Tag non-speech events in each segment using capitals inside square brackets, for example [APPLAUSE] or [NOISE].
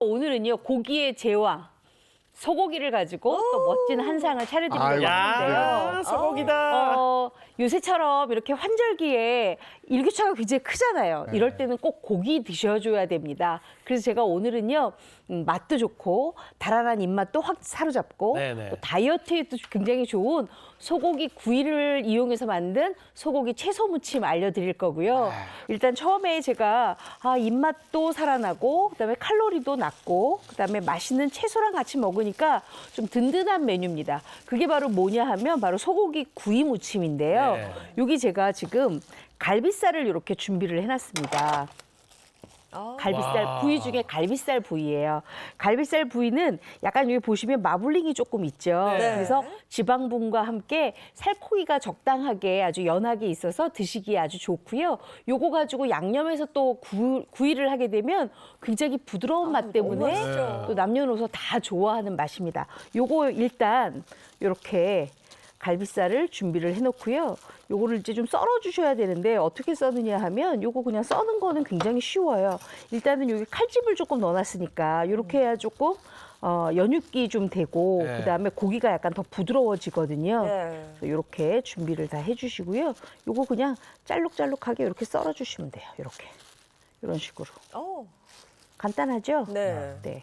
오늘은요 고기의 제왕 소고기를 가지고 또 멋진 한 상을 차려드리려고 아이고. 하는데요. 야, 소고기다. 어, 요새처럼 이렇게 환절기에 일교차가 굉장히 크잖아요. 네. 이럴 때는 꼭 고기 드셔줘야 됩니다. 그래서 제가 오늘은요 음, 맛도 좋고 달달한 입맛도 확 사로잡고 네네. 또 다이어트에도 굉장히 좋은 소고기 구이를 이용해서 만든 소고기 채소 무침 알려드릴 거고요. 일단 처음에 제가 아, 입맛도 살아나고 그다음에 칼로리도 낮고 그다음에 맛있는 채소랑 같이 먹으니까 좀 든든한 메뉴입니다. 그게 바로 뭐냐 하면 바로 소고기 구이 무침인데요. 네. 여기 제가 지금 갈비살을 이렇게 준비를 해놨습니다. 갈비살 와. 부위 중에 갈비살 부위예요. 갈비살 부위는 약간 여기 보시면 마블링이 조금 있죠. 네. 그래서 지방분과 함께 살코기가 적당하게 아주 연하게 있어서 드시기에 아주 좋고요. 요거 가지고 양념해서 또 구, 구이를 하게 되면 굉장히 부드러운 맛 때문에. 또 남녀노소 다 좋아하는 맛입니다. 요거 일단 이렇게 갈비살을 준비를 해놓고요. 요거를 이제 좀 썰어 주셔야 되는데 어떻게 써느냐 하면 요거 그냥 써는 거는 굉장히 쉬워요. 일단은 여기 칼집을 조금 넣어놨으니까 이렇게 해야 조금 어, 연육기 좀 되고 네. 그다음에 고기가 약간 더 부드러워지거든요. 네. 이렇게 준비를 다 해주시고요. 요거 그냥 짤록짤록하게 이렇게 썰어 주시면 돼요. 이렇게 이런 식으로 어, 간단하죠? 네. 네.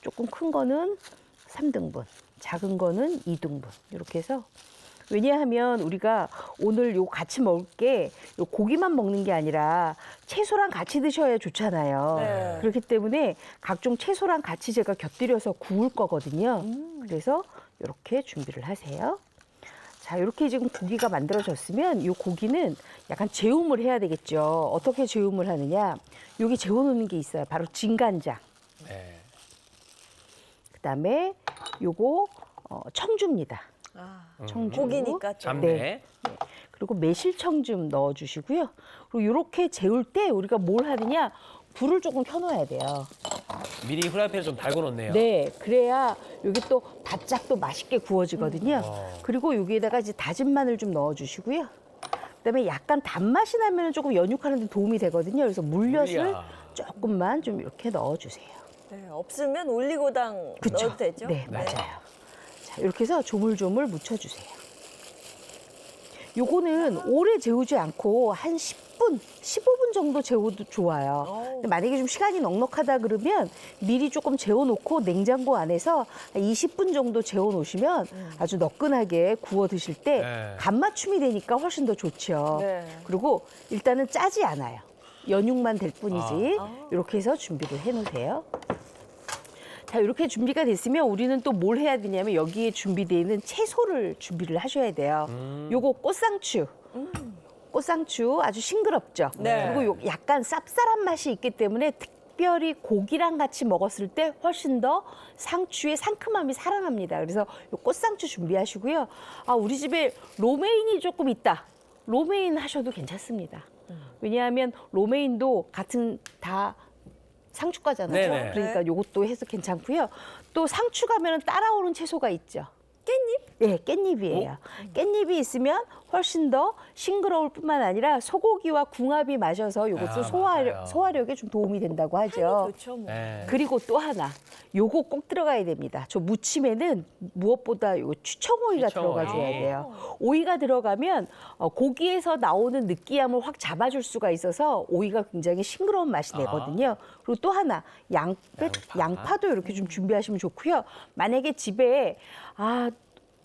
조금 큰 거는 3등분, 작은 거는 2등분. 이렇게 해서 왜냐하면 우리가 오늘 요 같이 먹을 게 요 고기만 먹는 게 아니라 채소랑 같이 드셔야 좋잖아요. 네. 그렇기 때문에 각종 채소랑 같이 제가 곁들여서 구울 거거든요. 그래서 이렇게 준비를 하세요. 자, 이렇게 지금 고기가 만들어졌으면 이 고기는 약간 재움을 해야 되겠죠. 어떻게 재움을 하느냐? 여기 재워놓는 게 있어요. 바로 진간장. 네. 그다음에 요거 어, 청주입니다. 아, 청주. 고기니까 좀. 잡내. 네. 그리고 매실청 좀 넣어주시고요. 그리고 이렇게 재울 때 우리가 뭘 하느냐? 불을 조금 켜놔야 돼요. 미리 후라이팬을 좀 달고 놓네요. 네, 그래야 여기 또 바짝 또 맛있게 구워지거든요. 어. 그리고 여기에다가 이제 다진 마늘 좀 넣어주시고요. 그다음에 약간 단맛이 나면 조금 연육하는 데 도움이 되거든요. 그래서 물엿을 물엿. 조금만 좀 이렇게 넣어주세요. 네, 없으면 올리고당 그쵸? 넣어도 되죠? 네, 맞아요. 자, 이렇게 해서 조물조물 묻혀주세요. 요거는 오래 재우지 않고 한 10분, 15분 정도 재워도 좋아요. 근데 만약에 좀 시간이 넉넉하다 그러면 미리 조금 재워놓고 냉장고 안에서 한 20분 정도 재워놓으시면 아주 너끈하게 구워 드실 때 네. 간 맞춤이 되니까 훨씬 더 좋죠. 네. 그리고 일단은 짜지 않아요. 연육만 될 뿐이지. 아. 이렇게 해서 준비를 해놓으세요. 자, 이렇게 준비가 됐으면 우리는 또 뭘 해야 되냐면 여기에 준비되어 있는 채소를 준비를 하셔야 돼요. 음. 요거 꽃상추. 꽃상추 아주 싱그럽죠. 네. 그리고 요 약간 쌉쌀한 맛이 있기 때문에 특별히 고기랑 같이 먹었을 때 훨씬 더 상추의 상큼함이 살아납니다. 그래서 요 꽃상추 준비하시고요. 아, 우리 집에 로메인이 조금 있다. 로메인 하셔도 괜찮습니다. 왜냐하면 로메인도 같은 다 상추과잖아요. 네네. 그러니까 요것도 해서 괜찮고요. 또 상추 가면은 따라오는 채소가 있죠. 깻잎? 네, 깻잎이에요. 깻잎이 있으면 훨씬 더 싱그러울 뿐만 아니라 소고기와 궁합이 맞아서 이것도 아, 소화력, 맞아요. 소화력에 좀 도움이 된다고 하죠. 좋죠, 뭐. 네. 그리고 또 하나, 요거 꼭 들어가야 됩니다. 저 무침에는 무엇보다 요거 추청오이가 추청오이. 들어가줘야 돼요. 오이가 들어가면 어, 고기에서 나오는 느끼함을 확 잡아줄 수가 있어서 오이가 굉장히 싱그러운 맛이 내거든요. 그리고 또 하나, 양배, 양파. 양파도 이렇게 좀 준비하시면 좋고요. 만약에 집에 아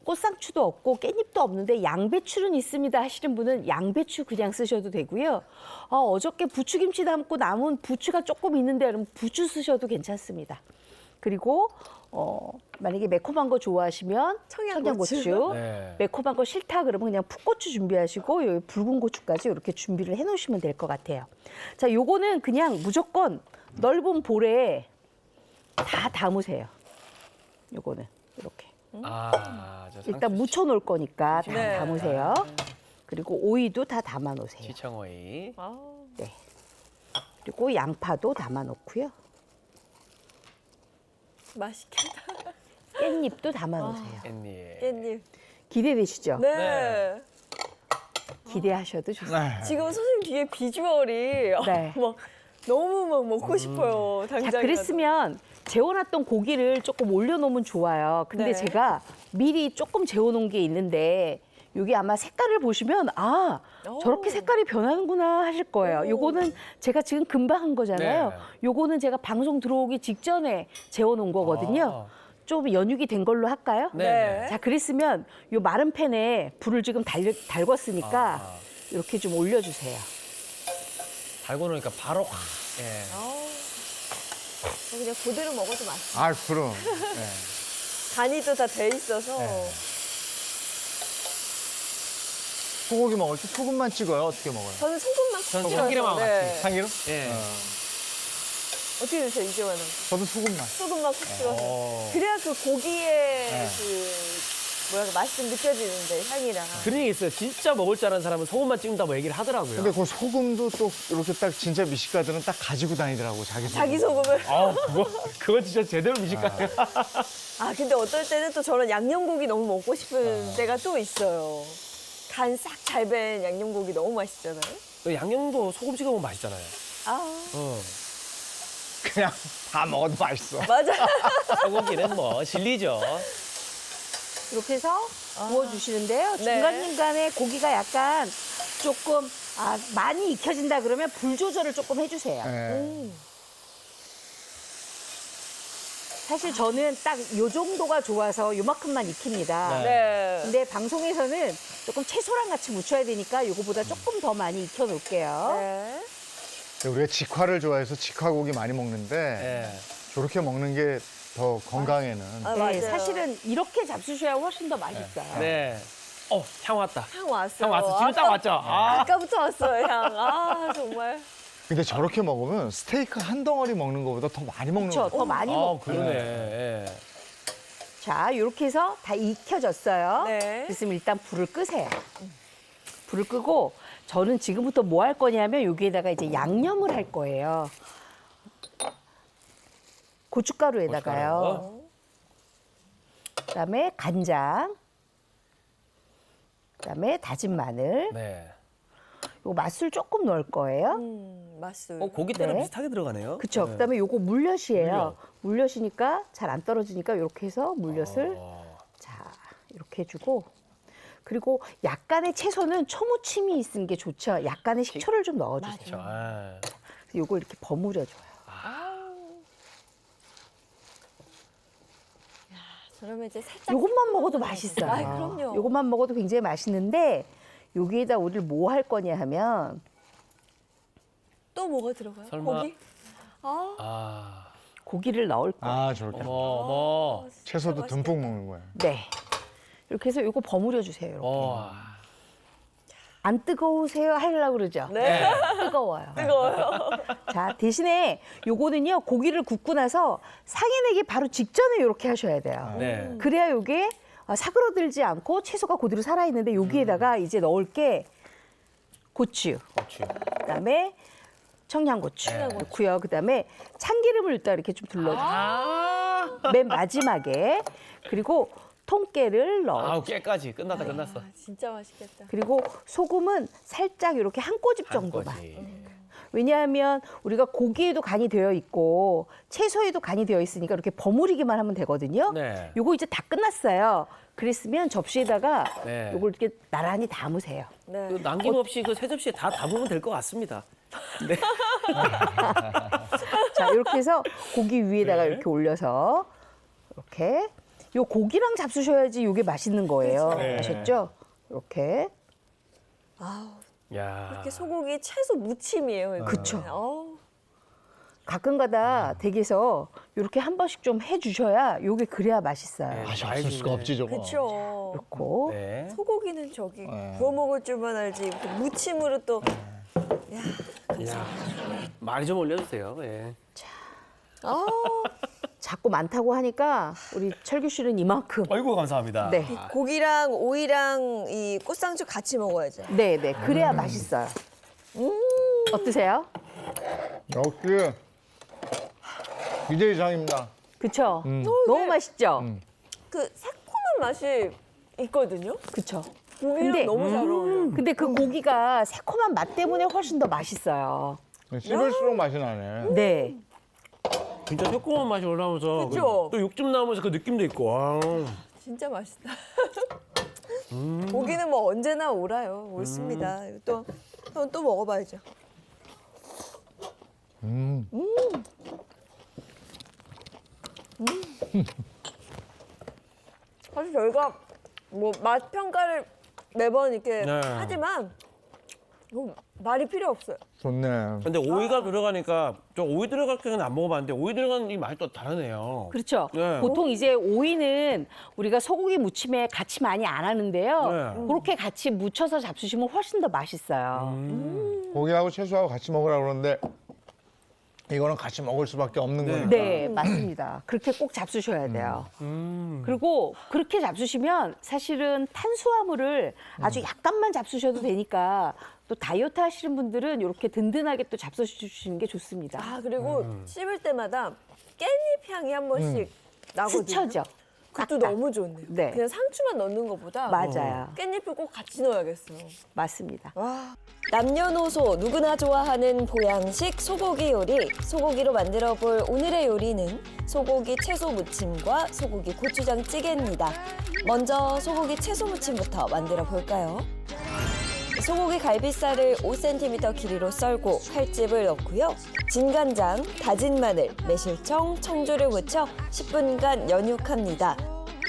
꽃상추도 없고 깻잎도 없는데 양배추는 있습니다 하시는 분은 양배추 그냥 쓰셔도 되고요. 어, 어저께 부추김치 담고 남은 부추가 조금 있는데 그러면 부추 쓰셔도 괜찮습니다. 그리고 어, 만약에 매콤한 거 좋아하시면 청양고추. 청양고추, 네. 매콤한 거 싫다 그러면 그냥 풋고추 준비하시고 여기 붉은 고추까지 이렇게 준비를 해놓으시면 될 것 같아요. 자, 요거는 그냥 무조건 넓은 볼에 다 담으세요. 요거는 이렇게. 아, 저 일단 상추 묻혀 놓을 거니까 다 네. 담으세요. 그리고 오이도 다 담아 놓으세요. 지청오이. 아, 네. 그리고 양파도 담아 놓고요. 맛있겠다. [LAUGHS] 깻잎도 담아 놓으세요. 깻잎. 깻잎. 기대되시죠? 네. 네. 기대하셔도 좋습니다. 지금 선생님 뒤에 비주얼이 네. [LAUGHS] 막 너무 막 먹고 싶어요. 당장. 자, 그랬으면 재워놨던 고기를 조금 올려놓으면 좋아요. 근데 네. 제가 미리 조금 재워놓은 게 있는데 여기 아마 색깔을 보시면 아 오. 저렇게 색깔이 변하는구나 하실 거예요. 오. 요거는 제가 지금 금방 한 거잖아요. 네. 요거는 제가 방송 들어오기 직전에 재워놓은 거거든요. 아. 좀 연육이 된 걸로 할까요? 네. 자, 그랬으면 요 마른 팬에 불을 지금 달려, 달궜으니까 아. 이렇게 좀 올려주세요. 달고 놓으니까 바로 확. 예. 저 그냥 그대로 먹어도 맛있어. 아, 그럼. [LAUGHS] 네. 간이 또 다 돼 있어서. 네. 소고기 먹을 때 소금만 찍어요? 어떻게 먹어요? 저는 소금만 콕 저는 찍어서. 참기름하고 네. 같이. 참기름? 예. 어떻게 드세요, 이재환은? 저도 소금만. 소금만 콕 찍어서. 어. 그래야 그 고기의 네. 그 뭐랄까 맛이 좀 느껴지는데 향이랑. 그런 얘기 있어요. 진짜 먹을 줄 아는 사람은 소금만 찍는다고 얘기를 하더라고요. 근데 그 소금도 또 이렇게 딱 진짜 미식가들은 딱 가지고 다니더라고, 자기 소금. 자기 소금을. 아, 그거 그거 진짜 제대로 미식가요. 아 근데 어떨 때는 또 저는 양념고기 너무 먹고 싶은 아. 때가 또 있어요. 간 싹 잘 밴 양념고기 너무 맛있잖아요. 양념도 소금 찍어 먹으면 맛있잖아요. 아 어. 그냥 다 먹어도 맛있어. 맞아. [LAUGHS] 소고기는 뭐 진리죠. 이렇게 해서 구워주시는데요. 네. 중간중간에 고기가 약간 조금 아, 많이 익혀진다 그러면 불 조절을 조금 해주세요. 네. 사실 저는 딱 요 정도가 좋아서 요만큼만 익힙니다. 네. 네. 근데 방송에서는 조금 채소랑 같이 무쳐야 되니까 요거보다 조금 더 많이 익혀 놓을게요. 네. 우리가 직화를 좋아해서 직화고기 많이 먹는데 예. 저렇게 먹는 게 더 건강에는 아, 네, 맞아요. 사실은 이렇게 잡수셔야 훨씬 더 맛있어요. 네. 어, 향 왔다. 향 왔어요. 향 왔어. 지금 딱 아까- 왔죠. 아. 아까부터 왔어요 향. 아 정말. 근데 저렇게 먹으면 스테이크 한 덩어리 먹는 것보다 더 많이 먹는 그렇죠. 거더 많이 아, 먹고. 그러네. 예. 자, 이렇게 해서 다 익혀졌어요. 네. 그랬으면 일단 불을 끄세요. 불을 끄고 저는 지금부터 뭐 할 거냐면 여기에다가 이제 양념을 할 거예요. 고춧가루에다가요. 고춧가루. 그다음에 간장. 그다음에 다진 마늘. 네. 요 맛술 조금 넣을 거예요. 음 맛술. 어, 고기 때랑 네. 비슷하게 들어가네요. 그쵸. 네. 그다음에 요거 물엿이에요. 물엿. 물엿 이니까 잘 안 떨어지니까 이렇게 해서 물엿을 어. 자 이렇게 해주고 그리고 약간의 채소는 초무침이 있는 게 좋죠. 약간의 식초를 좀 넣어주세요. 그렇죠. 아. 요거 이렇게 버무려줘요. 그러면 이제 살짝. 요것만 먹어도 맛있어요. 아 그럼요. 요것만 먹어도 굉장히 맛있는데 여기에다 우리 뭐할 거냐 하면 또 뭐가 들어가요? 설마- 고기? 아. 아. 고기를 넣을 거예요. 아, 저렇게. 어머, 어머. 진짜 채소도. 듬뿍 먹는 거야. 네. 이렇게 해서 요거 버무려 주세요. 이렇게. 어. 안 뜨거우세요 하려고 그러죠. 네. 뜨거워요. 뜨거워요. [LAUGHS] 자, 대신에 요거는요, 고기를 굽고 나서 상해내기 바로 직전에 이렇게 하셔야 돼요. 네. 그래야 요게 어, 사그러들지 않고 채소가 그대로 살아있는데 여기에다가 이제 넣을 게 고추, 고추. 그다음에 청양고추 네. 넣고요. 그다음에 참기름을 일단 이렇게 좀 둘러주세요. 아. 맨 마지막에 그리고 통깨를 넣어. 아우, 깨까지 끝났다 끝났어. 아, 진짜 맛있겠다. 그리고 소금은 살짝 이렇게 한 꼬집 한 정도만. 거지. 왜냐하면 우리가 고기에도 간이 되어 있고 채소에도 간이 되어 있으니까 이렇게 버무리기만 하면 되거든요. 네. 요거 이제 다 끝났어요. 그랬으면 접시에다가 네. 요걸 이렇게 나란히 담으세요. 네. 그 남김없이 그 세 접시에 다 담으면 될 것 같습니다. [LAUGHS] 네. 자, 이렇게 해서 고기 위에다가 네. 이렇게 올려서 이렇게 요 고기랑 잡수셔야지 요게 맛있는 거예요. 네. 아셨죠? 이렇게. 아우 야. 이렇게 소고기 채소 무침이에요. 이거. 그쵸. 어우, 가끔가다 댁에서 이렇게 한 번씩 좀 해주셔야 요게 그래야 맛있어요. 네. 맛이 없을 수가 없지, 저거. 그렇죠. 그렇고 네. 소고기는 저기 네. 구워 먹을 줄만 알지 이렇게 무침으로 또 야. 많이 좀 올려주세요. 예. 아, 자꾸 많다고 하니까 우리 철규 씨는 이만큼. 아이고 감사합니다. 네. 고기랑 오이랑 이 꽃상추 같이 먹어야죠. 네, 네. 그래야 맛있어요. 어떠세요? 역시 기대 이상입니다. 그쵸? 너무 맛있죠? 그 새콤한 맛이 있거든요. 그쵸? 고기랑 근데- 너무 잘 어울려. 근데 그 고기가 새콤한 맛 때문에 훨씬 더 맛있어요. 씹을수록 맛이 나네. 네. 진짜 새콤한 맛이 올라오면서 그쵸? 또 육즙 나오면서 그 느낌도 있고. 와. 진짜 맛있다. [LAUGHS] 고기는 뭐 언제나 오라요. 옳습니다. 또, 또, 또 먹어봐야죠. 음. 음. 사실 저희가 뭐 맛 평가를 매번 이렇게 네. 하지만 뭐 말이 필요 없어요. 좋네. 근데 오이가 들어가니까 저 오이 들어갈 때는 안 먹어봤는데 오이 들어가는 이 맛이 또 다르네요. 그렇죠. 네. 보통 이제 오이는 우리가 소고기 무침에 같이 많이 안 하는데요. 네. 그렇게 같이 무쳐서 잡수시면 훨씬 더 맛있어요. 음. 고기하고 채소하고 같이 먹으라 그러는데 이거는 같이 먹을 수밖에 없는 네. 거니까. 네, 맞습니다. 그렇게 꼭 잡수셔야 돼요. 음. 그리고 그렇게 잡수시면 사실은 탄수화물을 아주 약간만 잡수셔도 되니까 또 다이어트 하시는 분들은 이렇게 든든하게 또 잡수시는 게 좋습니다. 아 그리고 음. 씹을 때마다 깻잎 향이 한 번씩 나거든요. 스쳐죠. 그것도 딱딱. 너무 좋네요. 네. 그냥 상추만 넣는 것보다 맞아요. 깻잎을 꼭 같이 넣어야겠어요. 맞습니다. 와. 남녀노소 누구나 좋아하는 보양식 소고기 요리. 소고기로 만들어 볼 오늘의 요리는 소고기 채소 무침과 소고기 고추장 찌개입니다. 먼저 소고기 채소 무침부터 만들어 볼까요? 소고기 갈비살을 5cm 길이로 썰고 칼집을 넣고요. 진간장, 다진 마늘, 매실청, 청주를 묻혀 10분간 연육합니다.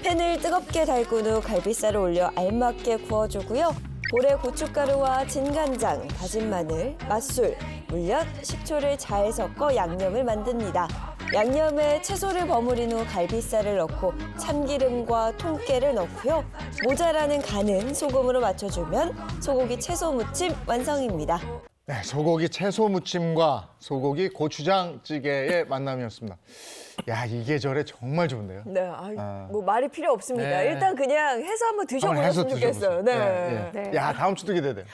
팬을 뜨겁게 달군 후 갈비살을 올려 알맞게 구워주고요. 볼에 고춧가루와 진간장, 다진 마늘, 맛술, 물엿, 식초를 잘 섞어 양념을 만듭니다. 양념에 채소를 버무린 후 갈비살을 넣고 참기름과 통깨를 넣고요. 모자라는 간은 소금으로 맞춰주면 소고기 채소 무침 완성입니다. 네, 소고기 채소 무침과 소고기 고추장 찌개의 만남이었습니다. 야, 이게 저래 정말 좋은데요. 네, 아유, 아. 뭐 말이 필요 없습니다. 네. 일단 그냥 해서 한번 한번 해서 드셔보셨으면 좋겠어요. 드셔보세요. 네. 예, 예. 네. 야, 다음 주도 기대돼요.